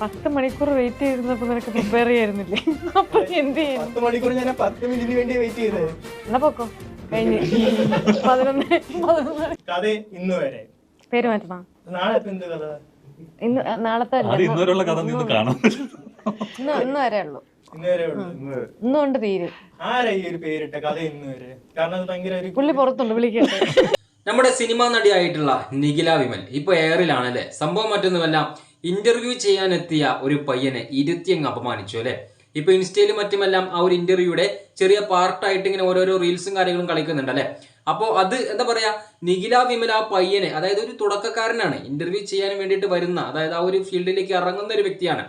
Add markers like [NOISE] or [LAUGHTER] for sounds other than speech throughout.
പത്ത് മണിക്കൂർ വെയിറ്റ് ചെയ്തിരുന്നപ്പോ നിനക്ക് പ്രിപ്പയർ ചെയ്യായിരുന്നില്ലേ? [LAUGHS] അപ്പൊ എന്ത് ചെയ്യും പത്ത് മണിക്കൂർ ഞാൻ പത്ത് മിനിറ്റിന് വേണ്ടി വെയിറ്റ് ചെയ്തത് എന്നാ പൊക്കോ? കഴിഞ്ഞ്. പതിനൊന്ന് പതിനൊന്ന്. കഥ ഇന്ന് വരെ. പേര് മാറ്റണം? നാളെ ഇപ്പൊ എന്ത് കഥ? ഇന്ന് നാളത്തെ അല്ല. അത് ഇന്നുവരെയുള്ള കഥ കാണാം ഇന്ന് ഇന്ന് വരെ ഉള്ളൂ. ഇന്ന് വരെ ഉള്ളു. ഇന്ന് കൊണ്ട് തീരും. ആരാ ഈ ഒരു പേരിട്ട കഥ ഇന്ന് വരെ? കാരണം അത് ഭയങ്കര ഒരു പുള്ളി പുറത്തുണ്ട് വിളിക്കട്ടെ. നമ്മുടെ സിനിമാ നടിയായിട്ടുള്ള നിഖില വിമൽ ഇപ്പൊ എയറിലാണ് അല്ലെ? സംഭവം മറ്റൊന്നുമല്ല. ഇന്റർവ്യൂ ചെയ്യാനെത്തിയ ഒരു പയ്യനെ ഇരുത്തിയങ്ങ് അപമാനിച്ചു അല്ലെ? ഇപ്പൊ ഇൻസ്റ്റയിലും മറ്റുമെല്ലാം ആ ഒരു ഇന്റർവ്യൂടെ ചെറിയ പാർട്ടായിട്ട് ഇങ്ങനെ ഓരോരോ റീൽസും കാര്യങ്ങളും കളിക്കുന്നുണ്ട് അല്ലെ? അപ്പോൾ അത് എന്താ പറയാ നിഖില വിമല പയ്യനെ അതായത് ഒരു തുടക്കക്കാരനാണ് ഇന്റർവ്യൂ ചെയ്യാൻ വേണ്ടിയിട്ട് വരുന്ന അതായത് ആ ഒരു ഫീൽഡിലേക്ക് ഇറങ്ങുന്ന ഒരു വ്യക്തിയാണ്.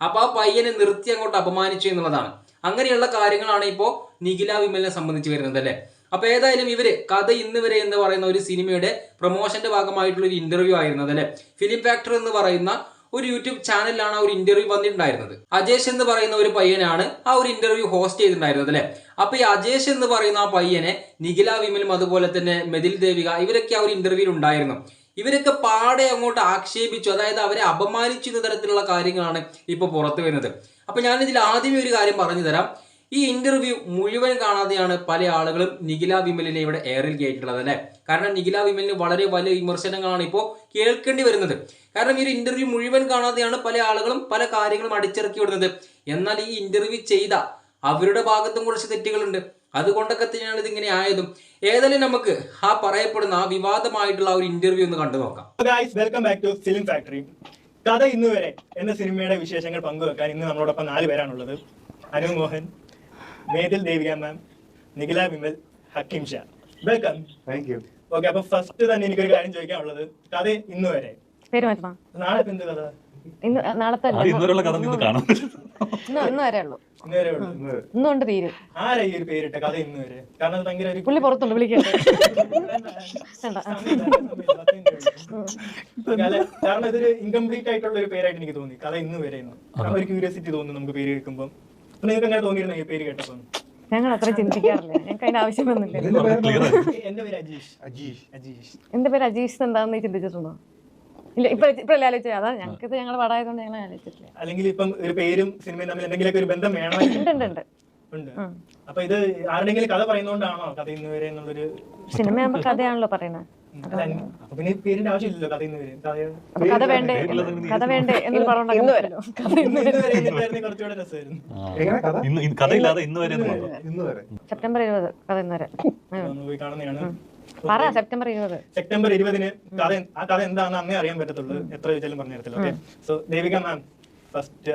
അപ്പൊ ആ പയ്യനെ നിർത്തി അങ്ങോട്ട് അപമാനിച്ചു എന്നുള്ളതാണ്. അങ്ങനെയുള്ള കാര്യങ്ങളാണ് ഇപ്പോ നിഖില വിമലിനെ സംബന്ധിച്ച് വരുന്നത് അല്ലെ? അപ്പൊ ഏതായാലും ഇവർ കഥ ഇന്ന് വരെ എന്ന് പറയുന്ന ഒരു സിനിമയുടെ പ്രൊമോഷന്റെ ഭാഗമായിട്ടുള്ള ഒരു ഇന്റർവ്യൂ ആയിരുന്നത് അല്ലെ? ഫിലിം ഫാക്ടർ എന്ന് പറയുന്ന ഒരു യൂട്യൂബ് ചാനലിലാണ് ആ ഒരു ഇന്റർവ്യൂ വന്നിട്ടുണ്ടായിരുന്നത്. അജേഷ് എന്ന് പറയുന്ന ഒരു പയ്യനാണ് ആ ഒരു ഇന്റർവ്യൂ ഹോസ്റ്റ് ചെയ്തിട്ടുണ്ടായിരുന്നത് അല്ലെ? അപ്പൊ ഈ അജേഷ് എന്ന് പറയുന്ന ആ പയ്യനെ നിഖില വിമലും അതുപോലെ തന്നെ മെതിൽ ദേവിക ഇവരൊക്കെ ആ ഒരു ഇന്റർവ്യൂവിൽ ഉണ്ടായിരുന്നു. ഇവരൊക്കെ പാടെ അങ്ങോട്ട് ആക്ഷേപിച്ചു. അതായത് അവരെ അപമാനിച്ചു എന്ന തരത്തിലുള്ള കാര്യങ്ങളാണ് ഇപ്പൊ പുറത്തു വരുന്നത്. അപ്പൊ ഞാനിതിൽ ആദ്യമേ ഒരു കാര്യം പറഞ്ഞു തരാം ഈ ഇന്റർവ്യൂ മുഴുവൻ കാണാതെയാണ് പല ആളുകളും നിഖില വിമലിനെ ഇവിടെ എയറിൽ കയറ്റിയിട്ടുള്ളത് അല്ലെ? കാരണം നിഖില വിമലിന് വളരെ വലിയ വിമർശനങ്ങളാണ് ഇപ്പോൾ കേൾക്കേണ്ടി വരുന്നത്. കാരണം ഈ ഒരു ഇന്റർവ്യൂ മുഴുവൻ കാണാതെയാണ് പല ആളുകളും പല കാര്യങ്ങളും അടിച്ചിറക്കി വിടുന്നത്. എന്നാൽ ഈ ഇന്റർവ്യൂ ചെയ്ത അവരുടെ ഭാഗത്തും കുറച്ച് തെറ്റുകളുണ്ട്. അതുകൊണ്ടൊക്കെ തന്നെയാണ് ഇതിങ്ങനെ ആയതും. ഏതായാലും നമുക്ക് ആ പറയപ്പെടുന്ന ആ വിവാദമായിട്ടുള്ള ഒരു ഇന്റർവ്യൂ ഒന്ന് കണ്ടു നോക്കാം. വെൽക്കം ബാക്ക് ടു ഫാക്ടറി കഥ ഇന്നുവരെ എന്ന സിനിമയുടെ വിശേഷങ്ങൾ പങ്കുവെക്കാൻ ഇന്ന് നമ്മളോടൊപ്പം നാല് പേരാണുള്ളത്. Anu Mohan Methil Devika ma'am Nikhila Vimal Hakkim Shah. Welcome thank you okay അപ്പൊ ഫസ്റ്റ് തന്നെ എനിക്കൊരു കാര്യം ചോദിക്കാനുള്ളത് കഥ ഇന്ന് വരെ. പേര് മാറ്റണം നാളെ ഇപ്പൊ എന്ത് കഥ? ഇന്ന് നാളത്തെ ഇന്ന് വരെ ഉള്ളൂ. ഇന്ന് വരെ ഉള്ളു. ഇന്ന് കൊണ്ട് തീരും. ആരാ ഈ ഒരു പേരിട്ട കഥ ഇന്ന് വരെ? കാരണം അത് ഭയങ്കര ഒരു പുള്ളി പുറത്തുണ്ട് വിളിക്കട്ടെ കാരണം ഇതൊരു ഇൻകംപ്ലീറ്റ് ആയിട്ടുള്ള ഒരു പേരായിട്ട് എനിക്ക് തോന്നി. കഥ ഇന്ന് വരെ ഒരു ക്യൂരിയോസിറ്റി തോന്നുന്നു നമുക്ക് പേര് കേൾക്കുമ്പോൾ നിങ്ങൾക്ക് അങ്ങനെ തോന്നിയിരുന്നു ഈ പേര് കേട്ടപ്പോൾ ഞങ്ങൾ അത്ര ചിന്തിക്കാറില്ല. ഞങ്ങൾക്ക് അതിന്റെ ആവശ്യമൊന്നുമില്ല. എന്റെ പേര് അജീഷ്. അജീഷ്. അജീഷ്. എന്റെ പേര് അജീഷ് എന്താണെന്ന് നീ ചിന്തിച്ചിട്ടുണ്ടോ ഇല്ല ഇപ്പൊ ഇപ്പഴല്ലേ ആലോചിച്ചത്? അതാ ഞങ്ങൾക്ക് ഇത് ഞങ്ങളുടെ പടായതുകൊണ്ട് ഞങ്ങൾ ആലോചിച്ചിട്ടില്ല. അല്ലെങ്കിൽ ഇപ്പം ഒരു പേരും സിനിമയും തമ്മിൽ എന്തെങ്കിലും ഒരു ബന്ധം വേണം. ഉണ്ട് ഉണ്ട് ഉണ്ട്. ഉണ്ട്. അപ്പൊ ഇത് ആരുടെങ്കിലും കഥ പറയുന്നോണ്ടാണോ കഥ ഇന്ന് വരെ എന്നുള്ളൊരു സിനിമ കഥയാണല്ലോ പറയുന്നത് കഥ വേണ്ടേ? കഥ വേണ്ടേ? എന്ന് സെപ്റ്റംബർ ഇരുപത് കഥ ഇന്ന് വരെ. പറ സെപ്റ്റംബർ ഇരുപത്. സെപ്റ്റംബർ ഇരുപതിന് കഥ ആ കഥ എന്താണെന്ന് അന്നേ അറിയാൻ പറ്റത്തുള്ളൂ. എത്ര ചോദിച്ചാലും പറഞ്ഞു തരത്തില്ല okay? So Devika ma'am first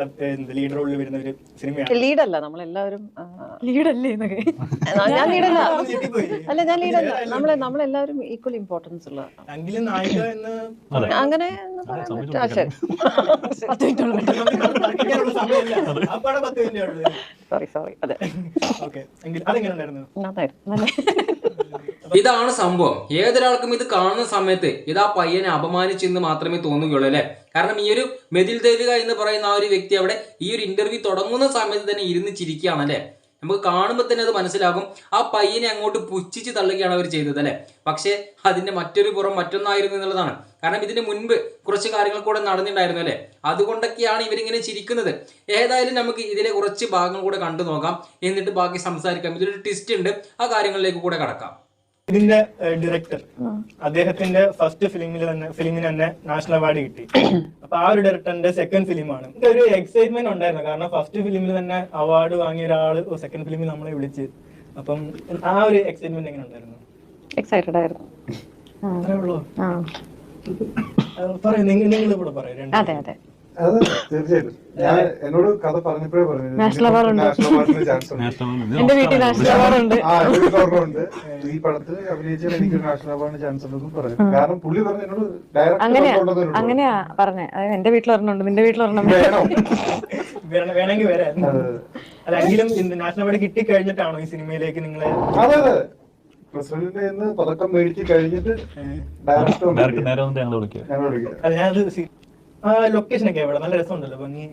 lead റോളിൽ വരുന്ന ഒരു സിനിമയാണ്. ലീഡല്ല നമ്മളെല്ലാവരും ലീഡല്ലേ ആ, ഞാൻ ലീഡല്ല. അല്ല ഞാൻ ലീഡല്ല. നമ്മളെ നമ്മളെല്ലാവരും ഈക്വൽ ഇമ്പോർട്ടൻസ് ഉള്ള എങ്കിലും നായിക എന്ന് അങ്ങനെ. സോറി സോറി അതെ. അതെങ്ങനെ ഉണ്ടായിരുന്നു? നന്നായിരുന്നു. ഇതാണ് സംഭവം. ഏതൊരാൾക്കും ഇത് കാണുന്ന സമയത്ത് ഇത് ആ പയ്യനെ അപമാനിച്ചെന്ന് മാത്രമേ തോന്നുകയുള്ളൂ അല്ലെ? കാരണം ഈ ഒരു മെതിൽ തേരുക എന്ന് പറയുന്ന ആ ഒരു വ്യക്തി അവിടെ ഈ ഒരു ഇന്റർവ്യൂ തുടങ്ങുന്ന സമയത്ത് തന്നെ ഇരുന്ന് ചിരിക്കുകയാണ് അല്ലെ? നമുക്ക് കാണുമ്പോൾ തന്നെ അത് മനസ്സിലാകും. ആ പയ്യനെ അങ്ങോട്ട് പുച്ഛിച്ച് തള്ളുകയാണ് അവർ ചെയ്തത് അല്ലെ? പക്ഷേ അതിന്റെ മറ്റൊരു പുറം മറ്റൊന്നായിരുന്നു എന്നുള്ളതാണ്. കാരണം ഇതിന് മുൻപ് കുറച്ച് കാര്യങ്ങൾ കൂടെ നടന്നിട്ടുണ്ടായിരുന്നു അല്ലെ? അതുകൊണ്ടൊക്കെയാണ് ഇവരിങ്ങനെ ചിരിക്കുന്നത്. ഏതായാലും നമുക്ക് ഇതിലെ കുറച്ച് ഭാഗങ്ങൾ കൂടെ കണ്ടു നോക്കാം. എന്നിട്ട് ബാക്കി സംസാരിക്കാം. ഇതിലൊരു ട്വിസ്റ്റ് ഉണ്ട്. ആ കാര്യങ്ങളിലേക്ക് കൂടെ കടക്കാം. ഇതിന്റെ ഡയറക്ടർ അദ്ദേഹത്തിന്റെ ഫസ്റ്റ് ഫിലിമിൽ തന്നെ ഫിലിമിന് തന്നെ നാഷണൽ അവാർഡ് കിട്ടി. അപ്പൊ ആ ഒരു ഡയറക്ടറിന്റെ സെക്കൻഡ് ഫിലിമാണ് ഒരു എക്സൈറ്റ്മെന്റ് ഉണ്ടായിരുന്നു. കാരണം ഫസ്റ്റ് ഫിലിമിൽ തന്നെ അവാർഡ് വാങ്ങിയ ഒരാൾ സെക്കൻഡ് ഫിലിമിൽ നമ്മളെ വിളിച്ച്. അപ്പം ആ ഒരു എക്സൈറ്റ്മെന്റ് എങ്ങനെ ഉണ്ടായിരുന്നു? എക്സൈറ്റഡ് ആയിരുന്നു. അത്രേ ഉള്ളൂ? പറയൂ നിങ്ങൾ ഇവിടെ പറയൂ രണ്ട് അതെ അതെ. അത് തീർച്ചയായിട്ടും. ഞാൻ എന്നോട് കഥ പറഞ്ഞപ്പോഴേ പറഞ്ഞു നാഷണൽ അവാർഡിന് ചാൻസ് എന്റെ വീട്ടിൽ നാഷണൽ ഉണ്ട്. ഈ പടത്തിൽ അഭിനയിച്ചാൽ എനിക്ക് നാഷണൽ അവാർഡിന് ചാൻസ് ഉണ്ടെന്നും പറഞ്ഞു. കാരണം പുള്ളി പറഞ്ഞു എന്നോട് അങ്ങനെയാ ഡയറക്ടർ അങ്ങനെയാ പറഞ്ഞേ. അതായത് എന്റെ വീട്ടിൽ ഒരെണ്ണം നിന്റെ വീട്ടിൽ ഒരെണ്ണം വേണം. വേണ- വേണമെങ്കിൽ വരാം. അതെ, അല്ലെങ്കിലും നാഷണൽ അവാർഡ് കിട്ടി കഴിഞ്ഞിട്ടാണോ ഈ സിനിമയിലേക്ക് നിങ്ങളെ അതെ അതെ. പ്രസിഡന്റിന്റെ നിന്ന് പതക്കം മേടിച്ച് കഴിഞ്ഞിട്ട് ഡയറക്ടർ ഞങ്ങൾ ലൊക്കേഷൻ ഒക്കെ എവിടെ നല്ല രസമുണ്ടല്ലോ ഭംഗി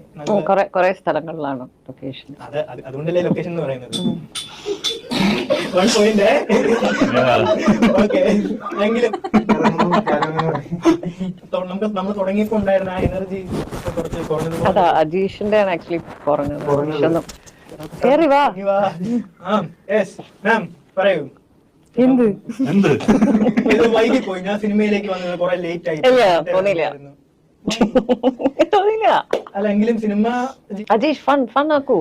കുറെ കുറെ സ്ഥലങ്ങളിലാണ് ലൊക്കേഷൻ അത് അത് അതുകൊണ്ടല്ലേ ലൊക്കേഷൻ എന്ന് പറയുന്നത്. വൺ പോയിന്റ് ഓക്കെ എങ്കിലും നമുക്ക് നമ്മൾ തുടങ്ങിയപ്പോ ഉണ്ടായിരുന്ന ആ എനർജി കുറച്ച് കുറഞ്ഞത് പോലെ. അതാ അജീഷിന്റെ ആണ് ആക്ച്വലി കുറഞ്ഞത്. കേറി വാ. ആ യെസ് മാം പറയൂ. എന്ത്? എന്ത് ഇത് വൈകി പോയി ഞാൻ സിനിമയിലേക്ക് വന്നത് കുറെ ലേറ്റ് ആയി തോന്നിയില്ല. തോന്നില്ല അല്ല എങ്കിലും സിനിമ അജീഷ് ഫൺ ഫൺ ആക്കൂ.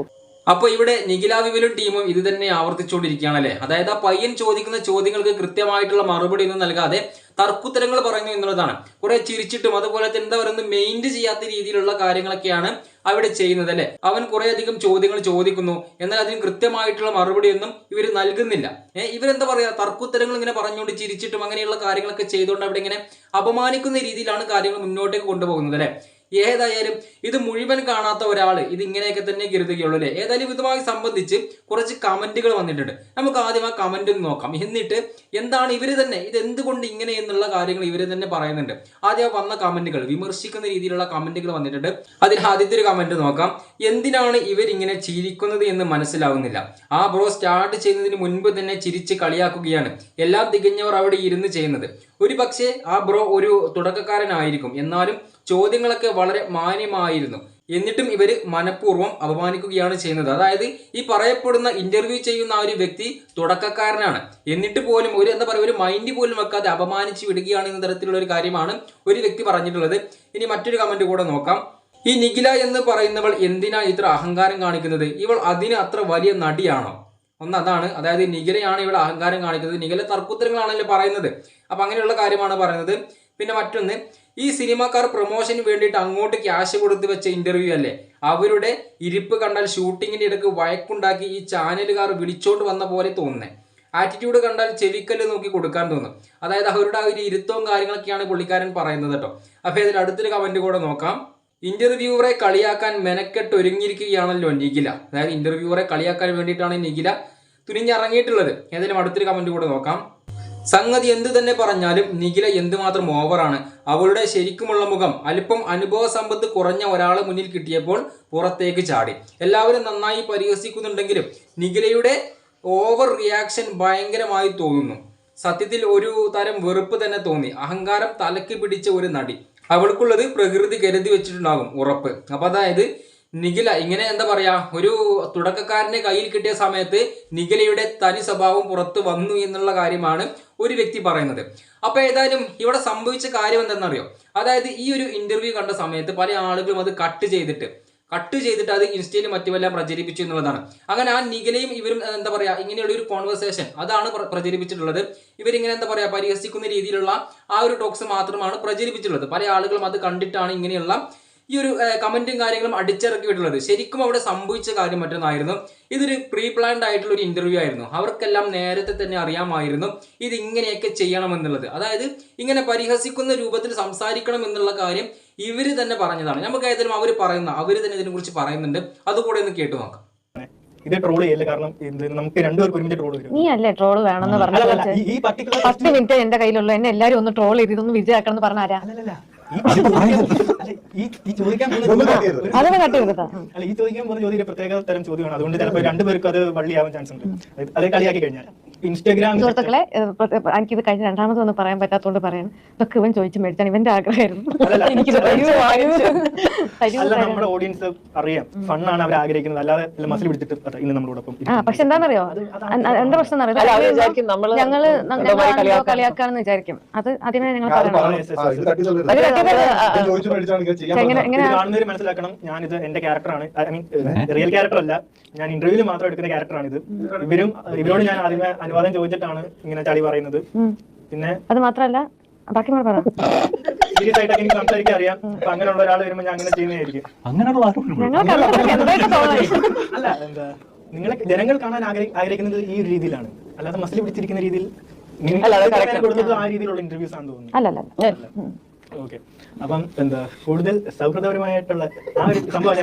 അപ്പൊ ഇവിടെ നിഖില വിമലും ടീമും ഇത് തന്നെ ആവർത്തിച്ചുകൊണ്ടിരിക്കുകയാണല്ലേ അതായത് ആ പയ്യൻ ചോദിക്കുന്ന ചോദ്യങ്ങൾക്ക് കൃത്യമായിട്ടുള്ള മറുപടി ഒന്നും നൽകാതെ തർക്കുത്തരങ്ങൾ പറയുന്നു എന്നുള്ളതാണ്. കുറെ ചിരിച്ചിട്ടും അതുപോലെ തന്നെ എന്താ പറയുന്നത് മെയിന്റ് ചെയ്യാത്ത രീതിയിലുള്ള കാര്യങ്ങളൊക്കെയാണ് അവിടെ ചെയ്യുന്നത് അല്ലെ? അവൻ കുറെ അധികം ചോദ്യങ്ങൾ ചോദിക്കുന്നു. എന്നാൽ അതിന് കൃത്യമായിട്ടുള്ള മറുപടി ഒന്നും ഇവർ നൽകുന്നില്ല. ഏഹ് ഇവരെന്താ പറയാ? തർക്കുത്തരങ്ങൾ ഇങ്ങനെ പറഞ്ഞുകൊണ്ട് ചിരിച്ചിട്ടും അങ്ങനെയുള്ള കാര്യങ്ങളൊക്കെ ചെയ്തുകൊണ്ട് അവിടെ ഇങ്ങനെ അപമാനിക്കുന്ന രീതിയിലാണ് കാര്യങ്ങൾ മുന്നോട്ടേക്ക് കൊണ്ടുപോകുന്നത് അല്ലെ? ഏതായാലും ഇത് മുഴുവൻ കാണാത്ത ഒരാൾ ഇത് ഇങ്ങനെയൊക്കെ തന്നെ കരുതുകയുള്ളൂ അല്ലേ? ഏതായാലും ഇതുമായി സംബന്ധിച്ച് കുറച്ച് കമന്റുകൾ വന്നിട്ടുണ്ട്. നമുക്ക് ആദ്യം ആ കമന്റ് നോക്കാം. എന്നിട്ട് എന്താണ് ഇവർ തന്നെ ഇത് എന്തുകൊണ്ട് ഇങ്ങനെ എന്നുള്ള കാര്യങ്ങൾ ഇവർ തന്നെ പറയുന്നുണ്ട്. ആദ്യം വന്ന കമന്റുകൾ വിമർശിക്കുന്ന രീതിയിലുള്ള കമന്റുകൾ വന്നിട്ടുണ്ട്. അതിൽ ആദ്യത്തെ ഒരു കമന്റ് നോക്കാം. എന്തിനാണ് ഇവർ ഇങ്ങനെ ചിരിക്കുന്നത് എന്ന് മനസ്സിലാവുന്നില്ല. ആ ബ്രോ സ്റ്റാർട്ട് ചെയ്യുന്നതിന് മുൻപ് തന്നെ ചിരിച്ച് കളിയാക്കുകയാണ്. എല്ലാം തികഞ്ഞവർ അവിടെ ഇരുന്ന് ചെയ്യുന്നത്. ഒരു പക്ഷേ ആ ബ്രോ ഒരു തുടക്കക്കാരനായിരിക്കും. എന്നാലും ചോദ്യങ്ങളൊക്കെ വളരെ മാന്യമായിരുന്നു. എന്നിട്ടും ഇവർ മനഃപൂർവം അപമാനിക്കുകയാണ് ചെയ്യുന്നത്. അതായത് ഈ പറയപ്പെടുന്ന ഇന്റർവ്യൂ ചെയ്യുന്ന ആ ഒരു വ്യക്തി തുടക്കക്കാരനാണ്. എന്നിട്ട് പോലും ഒരു എന്താ പറയുക ഒരു മൈൻഡ് പോലും വെക്കാതെ അപമാനിച്ച് വിടുകയാണ് എന്ന തരത്തിലുള്ള ഒരു കാര്യമാണ് ഒരു വ്യക്തി പറഞ്ഞിട്ടുള്ളത്. ഇനി മറ്റൊരു കമന്റ് കൂടെ നോക്കാം. ഈ നിഖില എന്ന് പറയുന്നവൾ എന്തിനാ ഇത്ര അഹങ്കാരം കാണിക്കുന്നത്? ഇവൾ അതിന് അത്ര വലിയ നടിയാണോ? ഒന്ന് അതാണ്. അതായത് നിഖിലയാണ് ഇവിടെ അഹങ്കാരം കാണിക്കുന്നത്. നിഖില തർക്കുത്തരങ്ങളാണല്ലോ പറയുന്നത്. അപ്പൊ അങ്ങനെയുള്ള കാര്യമാണ് പറയുന്നത്. പിന്നെ മറ്റൊന്ന് ഈ സിനിമാക്കാർ പ്രൊമോഷന് വേണ്ടിയിട്ട് അങ്ങോട്ട് ക്യാഷ് കൊടുത്ത് വെച്ച ഇന്റർവ്യൂ അല്ലേ? അവരുടെ ഇരിപ്പ് കണ്ടാൽ ഷൂട്ടിങ്ങിന്റെ ഇടയ്ക്ക് വഴക്കുണ്ടാക്കി ഈ ചാനലുകാർ വിളിച്ചോണ്ട് വന്ന പോലെ തോന്നുന്നേ. ആറ്റിറ്റ്യൂഡ് കണ്ടാൽ ചെവിക്കല്ല് നോക്കി കൊടുക്കാൻ തോന്നും. അതായത് അവരുടെ ആ ഒരു ഇരുത്തവും കാര്യങ്ങളൊക്കെയാണ് പുള്ളിക്കാരൻ പറയുന്നത് കേട്ടോ. അപ്പൊ ഇതിൽ അടുത്തൊരു കമന്റ് കൂടെ നോക്കാം. ഇന്റർവ്യൂവറെ കളിയാക്കാൻ മെനക്കെട്ട് ഒരുങ്ങിയിരിക്കുകയാണല്ലോ നിഖില. അതായത് ഇന്റർവ്യൂവറെ കളിയാക്കാൻ വേണ്ടിയിട്ടാണ് നിഖില തുനിഞ്ഞിറങ്ങിയിട്ടുള്ളത്. ഏതായാലും അടുത്തൊരു കമന്റ് കൂടെ നോക്കാം. സംഗതി എന്തു തന്നെ പറഞ്ഞാലും നിഖില എന്തുമാത്രം ഓവറാണ്. അവളുടെ ശരിക്കുമുള്ള മുഖം അല്പം അനുഭവ സമ്പത്ത് കുറഞ്ഞ ഒരാളെ മുന്നിൽ കിട്ടിയപ്പോൾ പുറത്തേക്ക് ചാടി. എല്ലാവരും നന്നായി പരിഹസിക്കുന്നുണ്ടെങ്കിലും നിഖിലയുടെ ഓവർ റിയാക്ഷൻ ഭയങ്കരമായി തോന്നുന്നു. സത്യത്തിൽ ഒരു തരം വെറുപ്പ് തന്നെ തോന്നി. അഹങ്കാരം തലക്ക് പിടിച്ച ഒരു നടി. അവൾക്കുള്ളത് പ്രകൃതി കരുതി വെച്ചിട്ടുണ്ടാകും ഉറപ്പ്. അപ്പൊ അതായത് നിഖില ഇങ്ങനെ എന്താ പറയാ ഒരു തുടക്കക്കാരന്റെ കയ്യിൽ കിട്ടിയ സമയത്ത് നിഖിലയുടെ തനി സ്വഭാവം പുറത്തു വന്നു എന്നുള്ള കാര്യമാണ് ഒരു വ്യക്തി പറയുന്നത്. അപ്പൊ ഏതായാലും ഇവിടെ സംഭവിച്ച കാര്യം എന്തെന്നറിയോ? അതായത് ഈ ഒരു ഇന്റർവ്യൂ കണ്ട സമയത്ത് പല ആളുകളും അത് കട്ട് ചെയ്തിട്ട് കട്ട് ചെയ്തിട്ട് അത് ഇൻസ്റ്റയിലും മറ്റുമെല്ലാം പ്രചരിപ്പിച്ചു എന്നുള്ളതാണ്. അങ്ങനെ ആ നിഖിലയും ഇവരും എന്താ പറയാ ഇങ്ങനെയുള്ള ഒരു കോൺവെർസേഷൻ അതാണ് പ്ര- പ്രചരിപ്പിച്ചിട്ടുള്ളത്. ഇവരിങ്ങനെ എന്താ പറയാ പരിഹസിക്കുന്ന രീതിയിലുള്ള ആ ഒരു ടോക്സ് മാത്രമാണ് പ്രചരിപ്പിച്ചിട്ടുള്ളത്. പല ആളുകളും അത് കണ്ടിട്ടാണ് ഇങ്ങനെയുള്ള ഈ ഒരു കമന്റും കാര്യങ്ങളും അടിച്ചിറക്കി വിട്ടുള്ളത് ശരിക്കും അവിടെ സംഭവിച്ച കാര്യം മറ്റൊന്നായിരുന്നു. ഇതൊരു പ്രീ പ്ലാൻഡ് ആയിട്ടുള്ള ഒരു ഇന്റർവ്യൂ ആയിരുന്നു. അവർക്കെല്ലാം നേരത്തെ തന്നെ അറിയാമായിരുന്നു ഇത് ഇങ്ങനെയൊക്കെ ചെയ്യണമെന്നുള്ളത്. അതായത് ഇങ്ങനെ പരിഹസിക്കുന്ന രൂപത്തിൽ സംസാരിക്കണം എന്നുള്ള കാര്യം ഇവർ തന്നെ പറഞ്ഞതാണ്. നമുക്ക് ഏതായാലും അവർ പറയുന്ന അവർ തന്നെ ഇതിനെ കുറിച്ച് പറയുന്നുണ്ട്. അതുകൂടെ ഒന്ന് കേട്ടു നോക്കാം. ഇത് ട്രോൾ ചെയ്യല്ലേ? കാരണം നമുക്ക് രണ്ടുപേർക്ക് ഒരുമിച്ച് ട്രോൾ വരും. നീ അല്ലേ ട്രോൾ വേണമെന്ന് പറഞ്ഞു പത്ത് മിനിറ്റ് എന്റെ കയ്യിലുള്ള. എന്നെ എല്ലാരും ഒന്ന് ട്രോൾ ചെയ്ത് ഇതൊന്ന് വിജയാക്കണം എന്ന് പറഞ്ഞാരാ അല്ല, ഈ- ചോദിക്കാൻ പോകുന്ന ചോദ്യം- പ്രത്യേക തരം ചോദ്യമാണ്. അതുകൊണ്ട് ചിലപ്പോൾ രണ്ടുപേർക്കും അത് വള്ളിയാവാൻ ചാൻസ് ഉണ്ട്. അത് കളിയാക്കി കഴിഞ്ഞാൽ. സുഹൃത്തുക്കളെ എനിക്കിത് കഴിഞ്ഞ രണ്ടാമത് ഒന്ന് പറയാൻ പറ്റാത്തോണ്ട് പറയാൻ ഇതൊക്കെ ഇവൻ ചോദിച്ചു മേടിച്ചാണ്. ഇവന്റെ ആഗ്രഹമായിരുന്നു. ഓഡിയൻസ് അറിയാം. ഫണ്ണാണ് അവർ ആഗ്രഹിക്കുന്നത്. അല്ലാതെ മസിൽ പിടിച്ചിട്ട് അല്ല, ഇന്ന് നമ്മളോടൊപ്പം ആ പക്ഷെ എന്താണെന്നറിയോ? എന്താ പ്രശ്നം എന്നറിയോ? ഞങ്ങൾ കളിയാക്കാണെന്ന് വിചാരിക്കും. അത് അതിനെ ഞങ്ങൾ കാണുന്നവർ മനസ്സിലാക്കണം. ഞാനിത് എന്റെ ക്യാരക്ടറാണ് ഐ മീൻ റിയൽ ക്യാരക്ടർ അല്ല. ഞാൻ ഇന്റർവ്യൂവിൽ മാത്രം എടുക്കുന്ന ക്യാരക്ടറാണ് ഇത് ഇവരും ഇവരോട് ഞാൻ ആദ്യമേ അനുവാദം ചോദിച്ചിട്ടാണ് ഇങ്ങനെ ചളി പറയുന്നത്. പിന്നെ അത് മാത്രല്ല ബാക്കി കൂടെ പറ. സീരിയസ് ആയിട്ടൊക്കെ എനിക്ക് സംസാരിക്കാൻ അറിയാം. അപ്പൊ അങ്ങനെയുള്ള ഒരാൾ ഞാൻ അങ്ങനെ ചെയ്യുന്നതായിരിക്കും. അങ്ങനെയുള്ള അല്ല എന്താ നിങ്ങളെ ജനങ്ങൾ കാണാൻ ആഗ്രഹി- ആഗ്രഹിക്കുന്നത് ഈ ഒരു രീതിയിലാണ്. അല്ലാതെ മസിൽ പിടിച്ചിരിക്കുന്ന രീതിയിൽ കൊടുത്തത് ആ രീതിയിലുള്ള ഇന്റർവ്യൂസ് ആണ് തോന്നുന്നു. അല്ലല്ല ഓക്കെ അപ്പം എന്താ കൂടുതൽ സൗഹൃദപരമായിട്ടുള്ള ആ ഒരു സംഭവം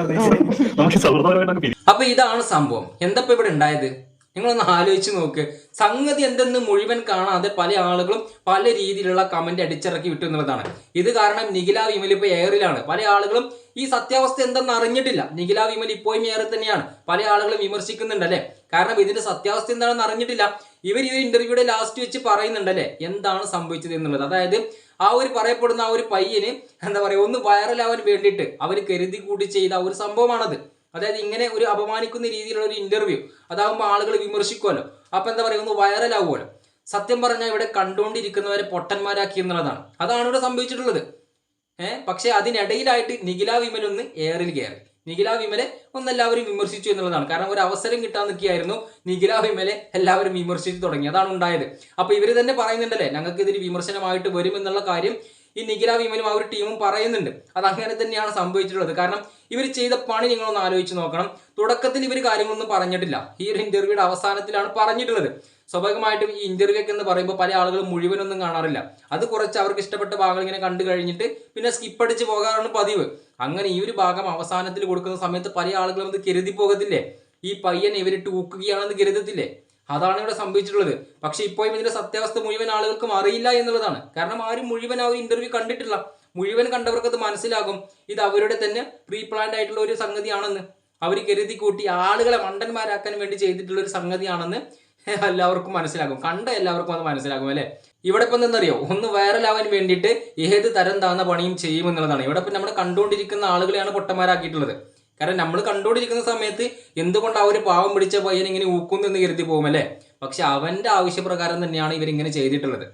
അപ്പൊ ഇതാണ് സംഭവം. എന്തപ്പോ ഇവിടെ ഉണ്ടായത്? നിങ്ങളൊന്ന് ആലോചിച്ച് നോക്ക്. സംഗതി എന്തെന്ന് മുഴുവൻ കാണാതെ പല ആളുകളും പല രീതിയിലുള്ള കമന്റ് അടിച്ചിറക്കി വിട്ടു എന്നുള്ളതാണ്. ഇത് കാരണം നിഖില വിമൽ ഇപ്പൊ എയറിലാണ്. പല ആളുകളും ഈ സത്യാവസ്ഥ എന്തെന്ന് അറിഞ്ഞിട്ടില്ല. നിഖില വിമൽ ഇപ്പോഴും ഏറെ തന്നെയാണ്. പല ആളുകളും വിമർശിക്കുന്നുണ്ട് വിമർശിക്കുന്നുണ്ടല്ലേ കാരണം ഇതിന്റെ സത്യാവസ്ഥ എന്താണെന്ന് അറിഞ്ഞിട്ടില്ല. ഇവർ ഈ ഇന്റർവ്യൂടെ ലാസ്റ്റ് വെച്ച് പറയുന്നുണ്ട് പറയുന്നുണ്ടല്ലേ എന്താണ് സംഭവിച്ചത് എന്നുള്ളത്? അതായത് ആ ഒരു പറയപ്പെടുന്ന ആ ഒരു പയ്യന് എന്താ പറയുക ഒന്ന് വൈറലാവാൻ വേണ്ടിയിട്ട് അവർ കരുതി കൂടി ചെയ്ത ഒരു സംഭവമാണത്. അതായത് ഇങ്ങനെ ഒരു അപമാനിക്കുന്ന രീതിയിലുള്ള ഒരു ഇന്റർവ്യൂ അതാകുമ്പോൾ ആളുകൾ വിമർശിക്കുമല്ലോ അപ്പൊ എന്താ പറയുക ഒന്ന് വൈറലാവുമല്ലോ സത്യം പറഞ്ഞാൽ ഇവിടെ കണ്ടുകൊണ്ടിരിക്കുന്നവരെ പൊട്ടന്മാരാക്കി എന്നുള്ളതാണ്. അതാണ് ഇവിടെ സംഭവിച്ചിട്ടുള്ളത്. ഏഹ് പക്ഷെ അതിനിടയിലായിട്ട് നിഖില വിമൽ ഒന്ന് എയറിൽ കയറി. നിഖില വിമലെ ഒന്ന് എല്ലാവരും വിമർശിച്ചു എന്നുള്ളതാണ്. കാരണം ഒരു അവസരം കിട്ടാൻ നിൽക്കുകയായിരുന്നു നിഖില വിമലെ എല്ലാവരും വിമർശിച്ചു തുടങ്ങി. അതാണ് ഉണ്ടായത്. അപ്പൊ ഇവർ തന്നെ പറയുന്നുണ്ടല്ലേ ഞങ്ങൾക്ക് ഇതിന് വിമർശനമായിട്ട് വരും എന്നുള്ള കാര്യം ഈ നിഖില വിമലും ആ ഒരു ടീമും പറയുന്നുണ്ട്. അത് അങ്ങനെ തന്നെയാണ് സംഭവിച്ചിട്ടുള്ളത്. കാരണം ഇവർ ചെയ്ത പണി നിങ്ങളൊന്ന് ആലോചിച്ച് നോക്കണം. തുടക്കത്തിൽ ഇവർ കാര്യങ്ങളൊന്നും പറഞ്ഞിട്ടില്ല. ഈ ഒരു ഇന്റർവ്യൂയുടെ അവസാനത്തിലാണ് പറഞ്ഞിട്ടുള്ളത്. സ്വാഭാവികമായിട്ടും ഈ ഇന്റർവ്യൂ ഒക്കെ എന്ന് പറയുമ്പോൾ പല ആളുകളും മുഴുവനൊന്നും കാണാറില്ല. അത് കുറച്ച് അവർക്ക് ഇഷ്ടപ്പെട്ട ഭാഗങ്ങൾ ഇങ്ങനെ കണ്ടു കഴിഞ്ഞിട്ട് പിന്നെ സ്കിപ്പ് അടിച്ച് പോകാറാണ് പതിവ്. അങ്ങനെ ഈ ഒരു ഭാഗം അവസാനത്തിൽ കൊടുക്കുന്ന സമയത്ത് പല ആളുകളും അത് കരുതി പോകത്തില്ലേ? ഈ പയ്യൻ ഇവർ ടൂക്കുകയാണെന്ന് കരുതത്തില്ലേ? അതാണ് ഇവിടെ സംഭവിച്ചിട്ടുള്ളത്. പക്ഷെ ഇപ്പോഴും ഇതിന്റെ സത്യാവസ്ഥ മുഴുവൻ ആളുകൾക്കും അറിയില്ല എന്നുള്ളതാണ്. കാരണം ആരും മുഴുവൻ ആ ഒരു ഇന്റർവ്യൂ കണ്ടിട്ടില്ല. മുഴുവൻ കണ്ടവർക്ക് അത് മനസ്സിലാകും. ഇത് അവരുടെ തന്നെ പ്രീ പ്ലാൻഡ് ആയിട്ടുള്ള ഒരു സംഗതിയാണെന്ന്. അവർ കരുതി കൂട്ടി ആളുകളെ മണ്ടന്മാരാക്കാൻ വേണ്ടി ചെയ്തിട്ടുള്ള ഒരു സംഗതിയാണെന്ന് [LAUGHS] എല്ലാവർക്കും മനസ്സിലാകും. കണ്ട എല്ലാവർക്കും അത് മനസ്സിലാകും അല്ലെ? ഇവിടെ ഇപ്പം എന്തറിയോ ഒന്ന് വൈറലാവാൻ വേണ്ടിയിട്ട് ഏത് തരം താന്ന പണിയും ചെയ്യുമെന്നുള്ളതാണ് ഇവിടെ ഇപ്പം നമ്മൾ കണ്ടുകൊണ്ടിരിക്കുന്ന ആളുകളെയാണ് പൊട്ടന്മാരാക്കിയിട്ടുള്ളത്. കാരണം നമ്മൾ കണ്ടുകൊണ്ടിരിക്കുന്ന സമയത്ത് എന്തുകൊണ്ട് ആ ഒരു പാവം പിടിച്ച പയ്യൻ ഇങ്ങനെ ഊക്കുന്നു എന്ന് കരുതി പോകും അല്ലേ? പക്ഷെ അവന്റെ ആവശ്യപ്രകാരം തന്നെയാണ് ഇവരിങ്ങനെ ചെയ്തിട്ടുള്ളത്.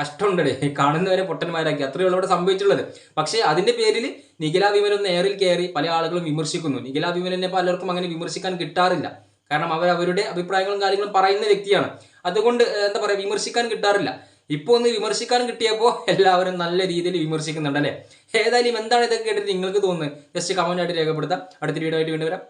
കഷ്ടമുണ്ടല്ലേ കാണുന്നവരെ പൊട്ടന്മാരാക്കി. അത്രയേ ഉള്ളൂ ഇവിടെ സംഭവിച്ചിട്ടുള്ളത്. പക്ഷെ അതിന്റെ പേരിൽ നിഖില വിമനം നേരിൽ കയറി പല ആളുകളും വിമർശിക്കുന്നു. നിഖില വിമനെ പലർക്കും അങ്ങനെ വിമർശിക്കാൻ കിട്ടാറില്ല. കാരണം അവർ അവരുടെ അഭിപ്രായങ്ങളും കാര്യങ്ങളും പറയുന്ന വ്യക്തിയാണ്. അതുകൊണ്ട് എന്താ പറയുക വിമർശിക്കാൻ കിട്ടാറില്ല. ഇപ്പൊ ഒന്ന് വിമർശിക്കാൻ കിട്ടിയപ്പോൾ എല്ലാവരും നല്ല രീതിയിൽ വിമർശിക്കുന്നുണ്ട് അല്ലേ? ഏതായാലും എന്താണ് ഇതൊക്കെ കേട്ടിട്ട് നിങ്ങൾക്ക് തോന്നുന്നത്? ജസ്റ്റ് ആയിട്ട് രേഖപ്പെടുത്താം. അടുത്ത വീഡിയോ ആയിട്ട് വീണ്ടും വരാം.